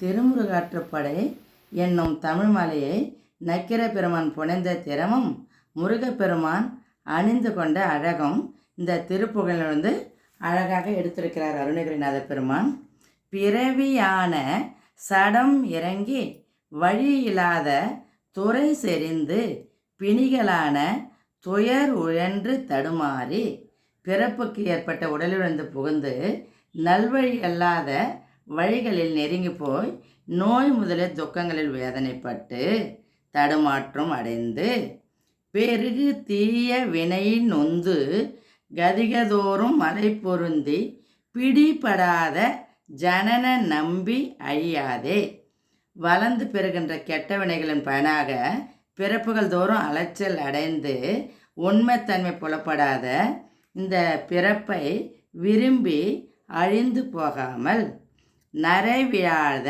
திருமுருகாற்றுப்படை என்னும் தமிழ் மலையை நக்கிர பெருமான் புனைந்த திறமும் முருகப்பெருமான் அணிந்து கொண்ட அழகும் இந்த திருப்புகழிலிருந்து அழகாக எடுத்திருக்கிறார் அருணகிரிநாத பெருமான். பிறவியான சடம் இறங்கி வழி இல்லாத துறை செறிந்து பிணிகளான துயர் உழன்று தடுமாறி பிறப்புக்கு ஏற்பட்ட உடலிழந்து புகுந்து நல்வழி அல்லாத வழிகளில் நெருங்கி போய் நோய் முதலிய துக்கங்களில் வேதனைப்பட்டு தடுமாற்றம் அடைந்து பெருகு தீய வினையின் நொந்து கதிகதோறும் மலை பொருந்தி பிடிபடாத ஜனன நம்பி அழியாதே. வளர்ந்து பெறுகின்ற கெட்ட வினைகளின் பயனாக பிறப்புகள் தோறும் அலைச்சல் அடைந்து உண்மைத்தன்மை புலப்படாத இந்த பிறப்பை விரும்பி அழிந்து போகாமல் நரைவிழாத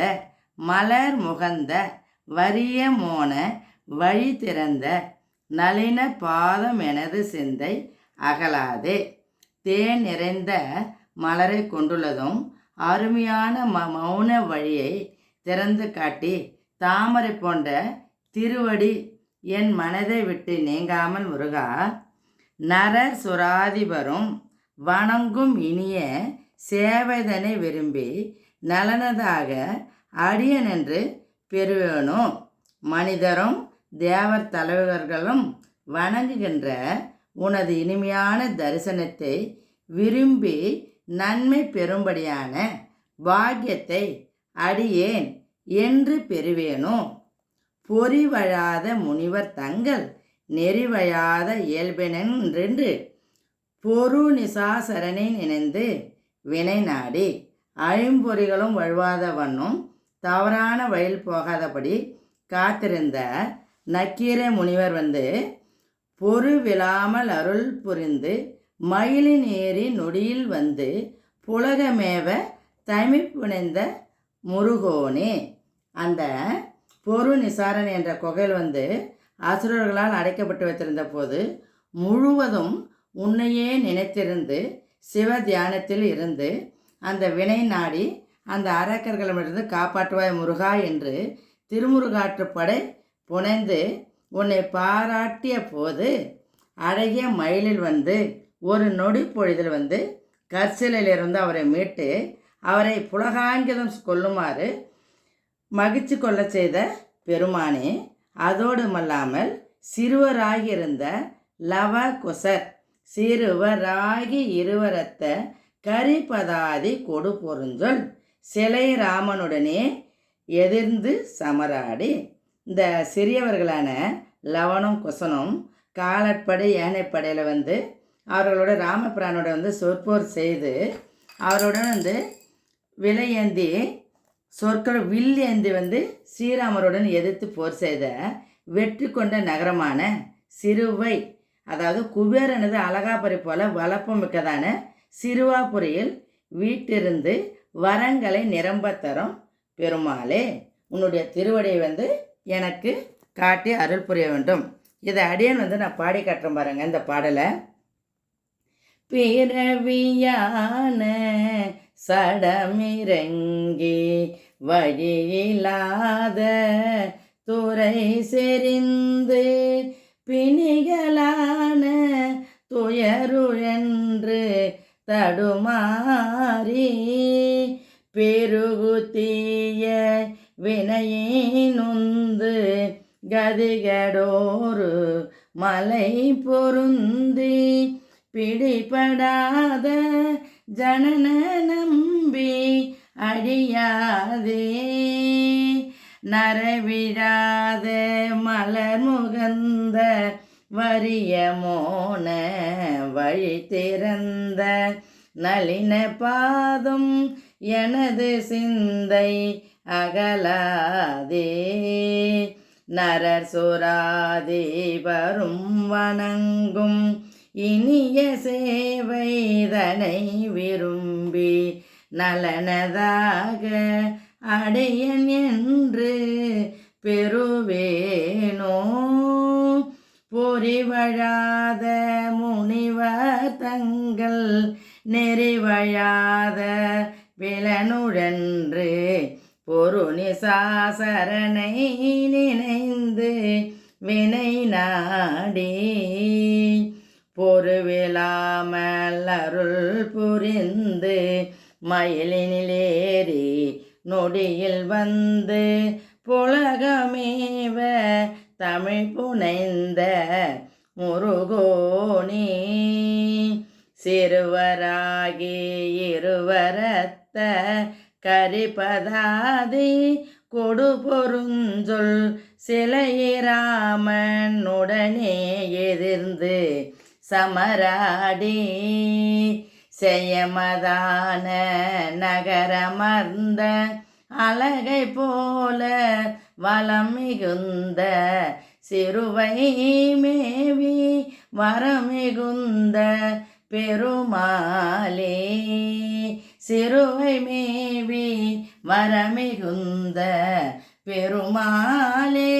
மலர் முகந்த வறிய மோன வழி திறந்த நளின பாதம் எனது சிந்தை அகலாதே. தேன் நிறைந்த மலரை கொண்டுள்ளதும் அருமையான ம மௌன வழியை திறந்து காட்டி தாமரை போன்ற திருவடி என் மனதை விட்டு நீங்காமல் முருகா நரர் சுராதிபரும் வணங்கும் இனிய சேவைதனை விரும்பி நலனதாக அடியனென்று பெறுவேனோ மனிதரும் தேவர் தலைவர்களும் வணங்குகின்ற உனது இனிமையான தரிசனத்தை விரும்பி நன்மை பெறும்படியான பாக்கியத்தை அடியேன் என்று பெறுவேனோ பொறிவழாத முனிவர் தங்கள் நெறிவழாத இயல்பினென்று பொரு நிசாசரனை நினைந்து வினை நாடி ஐம்பொறிகளும் வழுவாத வண்ணம் தவறான வழியில் போகாதபடி காத்திருந்த நக்கீர முனிவர் வந்து பொறு விழாமல் அருள் புரிந்து மயிலின் ஏறி நொடியில் வந்து புலகமேவ தமிழ் முருகோனே. அந்த பொரு நிசாரன் என்ற குகையில் வந்து அசுரர்களால் அடைக்கப்பட்டு வைத்திருந்த போது முழுவதும் உன்னையே நினைத்திருந்து சிவ தியானத்தில் இருந்து அந்த வினை நாடி அந்த அரக்கர்களிடமிருந்து காப்பாற்றுவாய் முருகா என்று திருமுருகாற்றுப்படை புனைந்து உன்னை பாராட்டிய போது அழகிய மயிலில் வந்து ஒரு நொடி பொழுதில் வந்து கற்சிலையிலிருந்து அவரை மீட்டு அவரை புலகாங்கிதம் கொள்ளுமாறு மகிழ்ச்சி கொள்ள செய்த பெருமானே அதோடுமல்லாமல் சிறுவராகியிருந்த லவ குசர் சிறுவராகி இருவரத்த கரிபதாதி கொடு பொருஞ்சொல் சிலை ராமனுடனே எதிர்ந்து சமராடி. இந்த சிறியவர்களான லவனும் குசனும் காலட்படை யானைப்படையில் வந்து அவர்களோட ராமபிரானோட வந்து சொற்போர் செய்து அவருடன் வந்து விலையேந்தி சொற்கள் வில் ஏந்தி வந்து ஸ்ரீராமருடன் எதிர்த்து போர் செய்த வெற்றி கொண்ட நகரமான சிறுவை அதாவது குபேரனது அழகாபரி போல வளப்பம் மிக்கதான சிறுவாபுரியில் வீட்டிருந்து வரங்களை நிரம்ப தரும் பெருமாளே உன்னுடைய திருவடியை வந்து எனக்கு காட்டி அருள் புரிய வேண்டும். இதை அடியன் வந்து நான் பாடி காட்டுறேன் பாருங்க இந்த பாடலை. பிறவியான சடமிறங்கி வழியில்லாத துறை செறிந்து பிணிகளான துயருழன்று தடுமாறி பெருகுத்தீய வினையினுந்து கதிகடோரு மலை பொருந்தி பிடிபடாத ஜனன நம்பி அழியாதே. நரவிழாத மலர் முகந்த வறிய மோன வழி திறந்த நளின பாதம் எனது சிந்தை அகலாதே. நரர் சுராதே வரும் வணங்கும் இனிய சேவைதனை விரும்பி நலனதாக அடையன் என்று பெறுவேனோ. பொறிவழாத முனிவர் தங்கள் நெறிவழாத விலனுழன்று பொருணிசாசரணை நினைந்து வினை நாடி பொறுவிழாமல் அருள் புரிந்து மயிலினிலேறி நொடியில் வந்து புலகமேவ தமிழ் புனைந்த முருகோனி சிறுவராகி இருவரத்த கரிபதாதி கொடு பொருஞ்சொல் எதிர்ந்து சமராடி செய்யமதான நகரமர்ந்த அழகை போல வளம் மிகுந்த சிறுவை மேவி வரமிகுந்த பெருமாளே. சிறுவை மேவி வரமிகுந்த பெருமாளே.